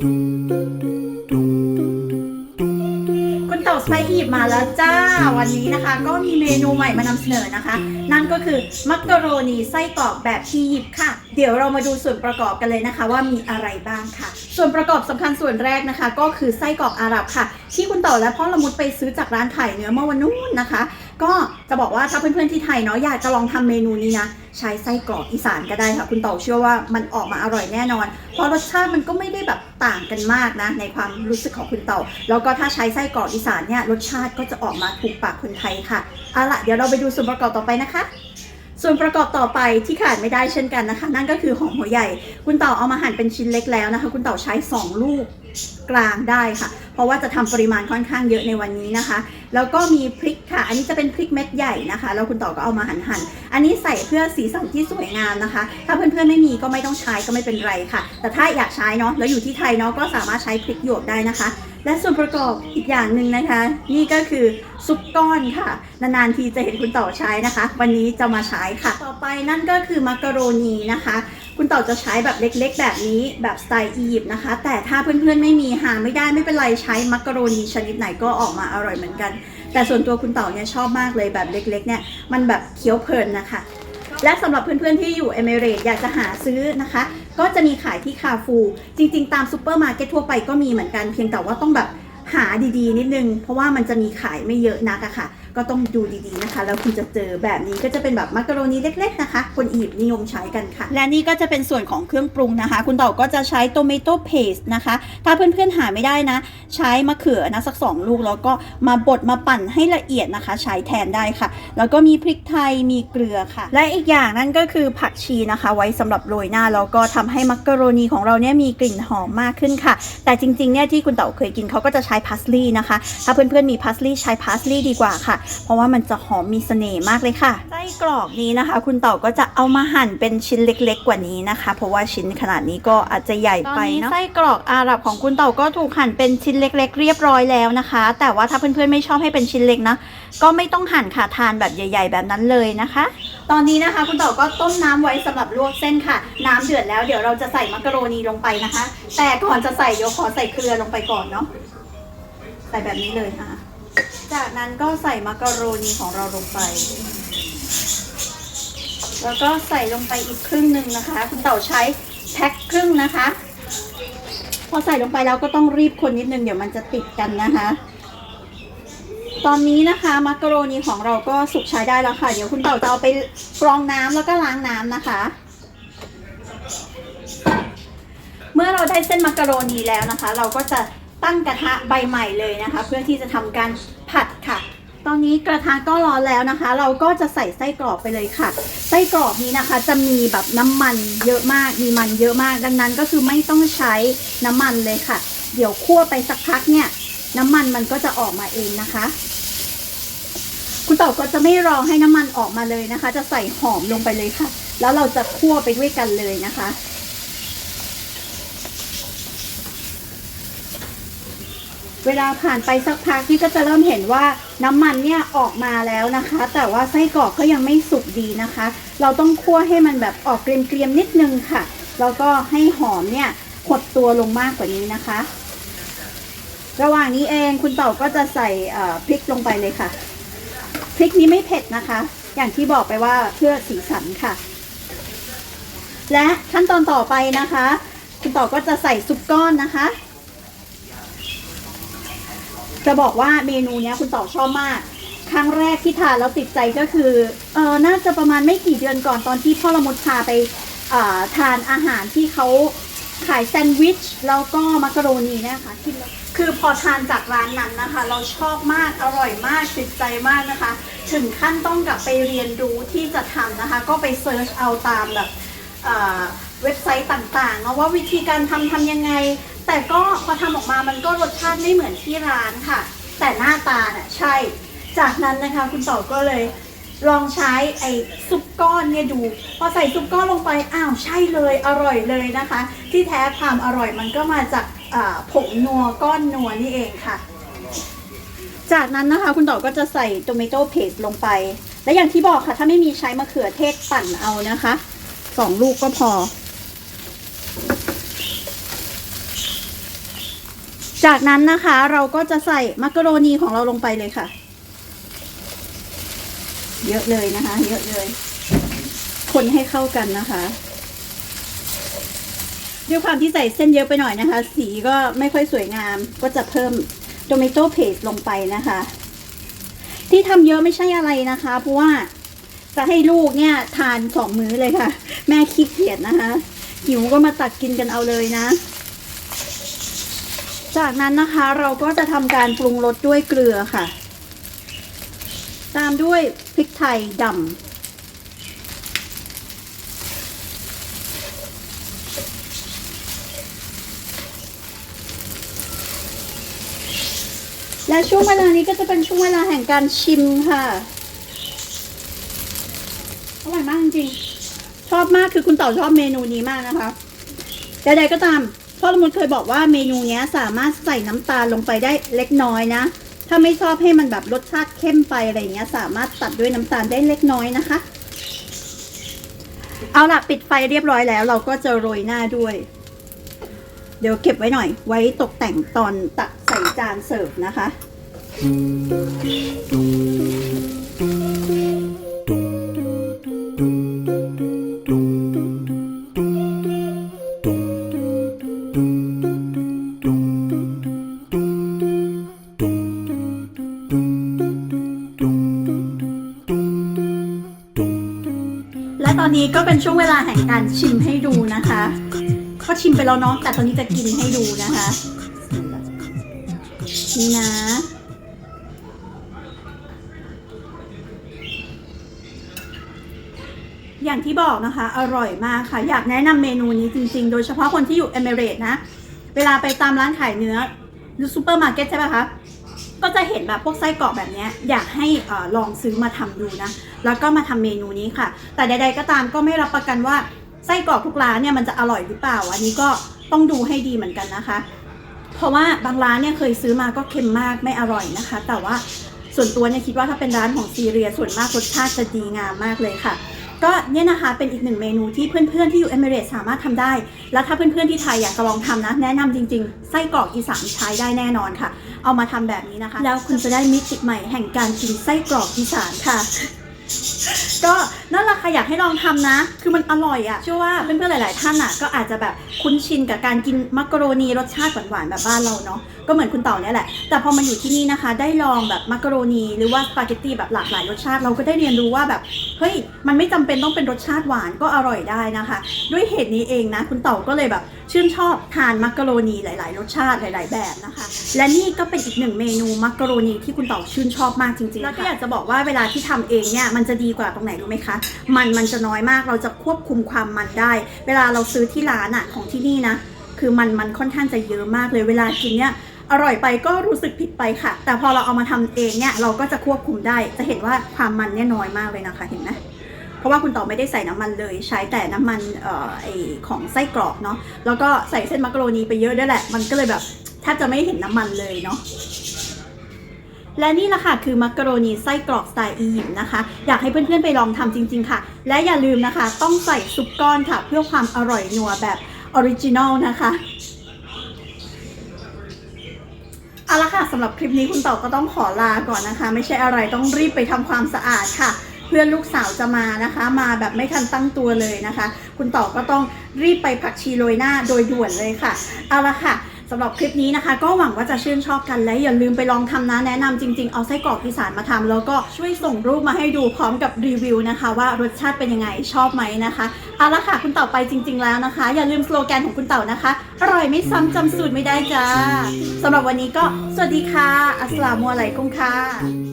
คุณเต่าสไปอียิปต์มาแล้วจ้า วันนี้นะคะ ก็มีเมนูใหม่มานำเสนอนะคะ นั่นก็คือมักกะโรนีไส้กรอกแบบอียิปต์ค่ะ เดี๋ยวเรามาดูส่วนประกอบกันเลยนะคะ ว่ามีอะไรบ้างค่ะ ส่วนประกอบสำคัญส่วนแรกนะคะ ก็คือไส้กรอกอาหรับค่ะ ที่คุณเต่าและพ่อละมุดไปซื้อจากร้านขายเนื้อเมื่อวันนู้นนะคะ ก็จะบอกว่าถ้าเพื่อนๆที่ไทยเนาะอยากจะลองทำเมนูนี้นะ ใช้ไส้กรอกอีสานก็ได้ค่ะ คุณเต่าเชื่อว่ามันออกมาอร่อยแน่นอน เพราะรสชาติมันก็ไม่ได้แบบต่างกันมากนะ ในความรู้สึกของคุณเต่า แล้วก็ถ้าใช้ไส้กรอกอีสานเนี่ยรสชาติก็จะออกมาถูกปากคนไทยค่ะเอาละเดี๋ยวเราไปดูส่วนประกอบต่อไปนะคะ ส่วนประกอบต่อไปที่ขาดไม่ได้เช่นกันนะคะ นั่นก็คือหอมหัวใหญ่ คุณเต่าเอามาหั่นเป็นชิ้นเล็กแล้วนะคะ คุณเต่าใช้ 2 ลูกกลางได้ค่ะ เพราะว่าจะทำปริมาณค่อนข้างเยอะในวันนี้นะคะ แล้วก็มีพริกค่ะ อันนี้จะเป็นพริกเม็ดใหญ่นะคะ แล้วคุณต่อก็เอามาหั่นหั่นๆอันนี้ใส่เพื่อสีสันที่สวยงามนะคะ ถ้าเพื่อนๆไม่มีก็ไม่ต้องใช้ก็ไม่เป็นไรค่ะ แต่ถ้าอยากใช้เนาะ แล้วอยู่ที่ไทยเนาะก็สามารถใช้พริกหยวกได้นะคะ และส่วนประกอบอีกอย่างหนึ่งนะคะ นี่ก็คือซุปก้อนค่ะ นานๆทีจะเห็นคุณต่อใช้นะคะ วันนี้จะมาใช้ค่ะ ต่อไปนั่นก็คือมักกะโรนีนะคะ คุณต่อจะใช้แบบเล็กๆ แบบนี้แบบสไตล์อียิปต์นะคะ แต่ถ้าเพื่อนๆไม่มีหาไม่ได้ไม่เป็นไรใช้มักกะโรนีชนิดไหนก็ออกมาอร่อยเหมือนกัน แต่ส่วนตัวคุณต่อเนี่ยชอบมากเลยแบบเล็กๆเนี่ยมันแบบเคี้ยวเพลินนะคะและสำหรับเพื่อนๆที่อยู่เอมิเรตอยากจะหาซื้อนะคะ ก็จะมีขายที่คาฟู จริงๆ ตามซูเปอร์มาร์เก็ตทั่วไปก็มีเหมือนกันเพียงแต่ว่าต้องแบบหาดีๆ นิดนึง เพราะว่ามันจะมีขายไม่เยอะนักอะค่ะ ก็ต้องดูดีๆนะคะ แล้วคุณจะเจอแบบนี้ก็จะเป็นแบบมักกะโรนีเล็กๆนะคะ คนอียิปต์นิยมใช้กันค่ะ และนี่ก็จะเป็นส่วนของเครื่องปรุงนะคะ คุณต่อก็จะใช้โตเมโต้เพสนะคะ ถ้าเพื่อนๆหาไม่ได้นะ ใช้มะเขือนะสักสองลูกแล้วก็มาบดมาปั่นให้ละเอียดนะคะ ใช้แทนได้ค่ะ แล้วก็มีพริกไทยมีเกลือค่ะ และอีกอย่างนั่นก็คือผักชีนะคะ ไว้สำหรับโรยหน้าแล้วก็ทำให้มักกะโรนีของเราเนี่ยมีกลิ่นหอมมากขึ้นค่ะ แต่จริงๆเนี่ยที่คุณเต๋าเคยกินเขาก็จะใช้พาสลีย์นะคะ ถ้าเพื่อนๆมีพาสลีย์ใช้พาสลีย์ดีกว่าค่ะเพราะว่ามันจะหอมมีเสน่ห์มากเลยค่ะไส้กรอกนี้นะคะ คุณเต๋าก็จะเอามาหั่นเป็นชิ้นเล็ก ๆ กว่านี้นะคะ เพราะว่าชิ้นขนาดนี้ก็อาจจะใหญ่ไปเนาะไส้กรอกอาหรับของคุณเต๋าก็ถูกหั่นเป็นชิ้นเล็ก ๆ เรียบร้อยแล้วนะคะ แต่ว่าถ้าเพื่อนๆไม่ชอบให้เป็นชิ้นเล็กนะก็ไม่ต้องหั่นค่ะทานแบบใหญ่ ๆ แบบนั้นเลยนะคะ ตอนนี้นะคะ คุณเต๋าก็ต้มน้ำไว้สำหรับลวกเส้นค่ะ น้ำเดือดแล้วเดี๋ยวเราจะใส่มักกะโรนีลงไปนะคะ แต่ก่อนจะใส่เดี๋ยวขอใส่เกลือลงไปก่อนเนาะใส่แบบนี้เลยนะคะ จากนั้นก็ใส่มักกะโรนีของเราลงไป แล้วก็ใส่ลงไปอีกครึ่งหนึ่งนะคะ คุณเต่าใช้แพ็คครึ่งนะคะ พอใส่ลงไปแล้วก็ต้องรีบคนนิดนึงเดี๋ยวมันจะติดกันนะคะ ตอนนี้นะคะมักกะโรนีของเราก็สุกใช้ได้แล้วค่ะ เดี๋ยวคุณเต่าจะเอาไปกรองน้ำแล้วก็ล้างน้ำนะคะ เมื่อเราได้เส้นมักกะโรนีแล้วนะคะ เราก็จะ ตั้งกระทะใบใหม่เลยนะคะ เพื่อที่จะทำการผัดค่ะ ตอนนี้กระทะก็ร้อนแล้วนะคะ เราก็จะใส่ไส้กรอกไปเลยค่ะ ไส้กรอกนี้นะคะ จะมีแบบน้ำมันเยอะมาก มีมันเยอะมาก ดังนั้นก็คือไม่ต้องใช้น้ำมันเลยค่ะ เดี๋ยวคั่วไปสักพักเนี่ย น้ำมันมันก็จะออกมาเองนะคะ คุณเต่าก็จะไม่รอให้น้ำมันออกมาเลยนะคะ จะใส่หอมลงไปเลยค่ะ แล้วเราจะคั่วไปด้วยกันเลยนะคะ เวลาผ่านไปสักพักนี่ก็จะเริ่มเห็นว่าน้ำมันเนี่ยออกมาแล้วนะคะ แต่ว่าไส้กรอกก็ยังไม่สุกดีนะคะ เราต้องคั่วให้มันแบบออกเกรียมๆนิดนึงค่ะ แล้วก็ให้หอมเนี่ยหดตัวลงมากกว่านี้นะคะ ระหว่างนี้เองคุณเต่าก็จะใส่พริกลงไปเลยค่ะ พริกนี้ไม่เผ็ดนะคะ อย่างที่บอกไปว่าเพื่อสีสันค่ะ และขั้นตอนต่อไปนะคะ คุณเต่อก็จะใส่ซุปก้อนนะคะ จะบอกว่าเมนูเนี้ยคุณต่อชอบมาก ครั้งแรกที่ทานแล้วติดใจก็คือเออน่าจะประมาณไม่กี่เดือนก่อนตอนที่พ่อละมุดพาไปอ่าทานอาหารที่เขาขายแซนด์วิชแล้วก็มักกะโรนีนี่ยค่ะที่คือพอทานจากร้านนั้นนะคะ เราชอบมากอร่อยมากติดใจมากนะคะ ถึงขั้นต้องกลับไปเรียนรู้ที่จะทำนะคะ ก็ไปเซิร์ชเอาตามแบบเว็บไซต์ต่างๆเนาะว่าวิธีการทำทำยังไง แต่ก็พอทำออกมามันก็รสชาติไม่เหมือนที่ร้านค่ะ แต่หน้าตาน่ะใช่ จากนั้นนะคะคุณต่อก็เลยลองใช้ไอ้ซุปก้อนเนี่ยดู พอใส่ซุปก้อนลงไป อ้าวใช่เลยอร่อยเลยนะคะ ที่แท้ความอร่อยมันก็มาจากผงนัวก้อนนัวนี่เองค่ะ จากนั้นนะคะคุณต่อก็จะใส่โตเมโต้เพสลงไป และอย่างที่บอกค่ะ ถ้าไม่มีใช้มะเขือเทศปั่นเอานะคะสองลูกก็พอ จากนั้นนะคะเราก็จะใส่มักกะโรนีของเราลงไปเลยค่ะ เยอะเลยนะคะ เยอะเลย คนให้เข้ากันนะคะด้วยความที่ใส่เส้นเยอะไปหน่อยนะคะ สีก็ไม่ค่อยสวยงาม ก็จะเพิ่มโ o เมโตเพสลงไปนะคะ ที่ทำเยอะไม่ใช่อะไรนะคะ เพราะว่าจะให้ลูกเนี่ยทานสองมื้อเลยค่ะ แม่ขี้เกียจนะคะ หิวก็มาตักกินกันเอาเลยนะ จากนั้นนะคะเราก็จะทำการปรุงรสด้วยเกลือค่ะ ตามด้วยพริกไทยดำและช่วงเวลานี้ก็จะเป็นช่วงเวลาแห่งการชิมค่ะอร่อยมากจริงๆชอบมากคือคุณเต่าชอบเมนูนี้มากนะคะใดๆก็ตาม พ่อละมุนเคยบอกว่าเมนูนี้สามารถใส่น้ำตาลลงไปได้เล็กน้อยนะ ถ้าไม่ชอบให้มันแบบรสชาติเข้มไปอะไรเงี้ย สามารถตัดด้วยน้ำตาลได้เล็กน้อยนะคะ เอาล่ะปิดไฟเรียบร้อยแล้ว เราก็จะโรยหน้าด้วย เดี๋ยวเก็บไว้หน่อย ไว้ตกแต่งตอนตักใส่จานเสิร์ฟนะคะ นี้ก็เป็นช่วงเวลาแห่งการชิมให้ดูนะคะ ก็ชิมไปแล้วเนาะแต่ตอนนี้จะกินให้ดูนะคะ นี่นะ อย่างที่บอกนะคะ อร่อยมากค่ะ อยากแนะนำเมนูนี้จริงๆ โดยเฉพาะคนที่อยู่เอมิเรตนะ เวลาไปตามร้านขายเนื้อหรือซูเปอร์มาร์เก็ตใช่ไหมคะ ก็จะเห็นแบบพวกไส้กรอกแบบนี้อยากให้อลองซื้อมาทำดูนะ แล้วก็มาทำเมนูนี้ค่ะ แต่ใด ๆ ก็ตามก็ไม่รับประกันว่าไส้กรอกทุกร้านเนี่ยมันจะอร่อยหรือเปล่า อันนี้ก็ต้องดูให้ดีเหมือนกันนะคะ เพราะว่าบางร้านเนี่ยเคยซื้อมาก็เค็มมากไม่อร่อยนะคะ แต่ว่าส่วนตัวเนี่ยคิดว่าถ้าเป็นร้านของซีเรียส่วนมากรสชาติจะดีงามมากเลยค่ะ ก็เนี่ยนะคะเป็นอีกหนึ่งเมนูที่เพื่อนๆที่อยู่เอมิเรตสามารถทำได้ แล้วถ้าเพื่อนๆที่ไทยอยากจะลองทำนะ แนะนำจริงๆ ไส้กรอกอีสานใช้ได้แน่นอนค่ะ เอามาทำแบบนี้นะคะ แล้วคุณจะได้มิติใหม่แห่งการกินไส้กรอกอีสานค่ะ ก็นั่นแหละค่ะอยากให้ลองทำนะ คือมันอร่อยอะ่ะเชื่อว่าเพื่อนๆหลาย ๆ ท่านอะก็อาจจะแบบคุ้นชินกับการกินมักกะโรนีรสชาติหวานๆแบบบ้านเราเนาะก็เหมือนคุณเต่าเนี่ยแหละ แต่พอมาอยู่ที่นี่นะคะ ได้ลองแบบมักกะโรนีหรือว่าสปาเกตตีแบบหลากหลายรสชาติเราก็ได้เรียนรู้ว่าแบบเฮ้ยมันไม่จำเป็นต้องเป็นรสชาติหวานก็อร่อยได้นะคะ ด้วยเหตุนี้เองนะ คุณเต่าก็เลยแบบ ชื่นชอบทานมักกะโรนีหลาย ๆ รสชาติหลาย ๆ แบบนะคะ และนี่ก็เป็นอีกหนึ่งเมนูมักกะโรนีที่คุณเต่าชื่นชอบมากจริง ๆ แล้วก็อยากจะบอกว่าเวลาที่ทำเองเนี่ยมันจะดีกว่าตรงไหนรู้ไหมคะ มันมันจะน้อยมากเราจะควบคุมความมันได้ เวลาเราซื้อที่ร้านอะของที่นี่นะคือมันมันค่อนข้างจะเยอะมากเลยเวลากินเนี่ยอร่อยไปก็รู้สึกผิดไปค่ะ แต่พอเราเอามาทำเองเนี่ยเราก็จะควบคุมได้ จะเห็นว่าความมันเนี่ยน้อยมากเลยนะคะเห็นไหม เพราะว่าคุณต่อไม่ได้ใส่น้ำมันเลย ใช้แต่น้ำมันเอ่อไอของไส้กรอกเนาะแล้วก็ใส่เส้นมักกะโรนีไปเยอะด้วยแหละ มันก็เลยแบบแทบจะไม่เห็นน้ำมันเลยเนาะและนี่แหละค่ะคือมักกะโรนีไส้กรอกสไตล์อียิปต์นะคะ อยากให้เพื่อนๆไปลองทำจริง ๆ ค่ะ และอย่าลืมนะคะ ต้องใส่ซุปก้อนค่ะ เพื่อความอร่อยนัวแบบออริจินอลนะคะเอาละค่ะสำหรับคลิปนี้คุณต่าก็ต้องขอลาก่อนนะคะ ไม่ใช่อะไรต้องรีบไปทำความสะอาดค่ะ เพื่อนลูกสาวจะมานะคะ มาแบบไม่ทันตั้งตัวเลยนะคะ คุณต่อก็ต้องรีบไปผักชีโรยหน้าโดยด่วนเลยค่ะ เอาละค่ะสำหรับคลิปนี้นะคะ ก็หวังว่าจะชื่นชอบกันและอย่าลืมไปลองทำนะแนะนำจริง ๆ เอาไส้กรอกอีสานมาทำแล้วก็ช่วยส่งรูปมาให้ดูพร้อมกับรีวิวนะคะ ว่ารสชาติเป็นยังไงชอบไหมนะคะเอาละค่ะคุณเต่าไปจริง ๆ แล้วนะคะ อย่าลืมสโลแกนของคุณเต่านะคะ อร่อยไม่ซ้ำจำสูตรไม่ได้จ้าสำหรับวันนี้ก็สวัสดีค่ะ อัสลามุอะลัยกุมค่ะ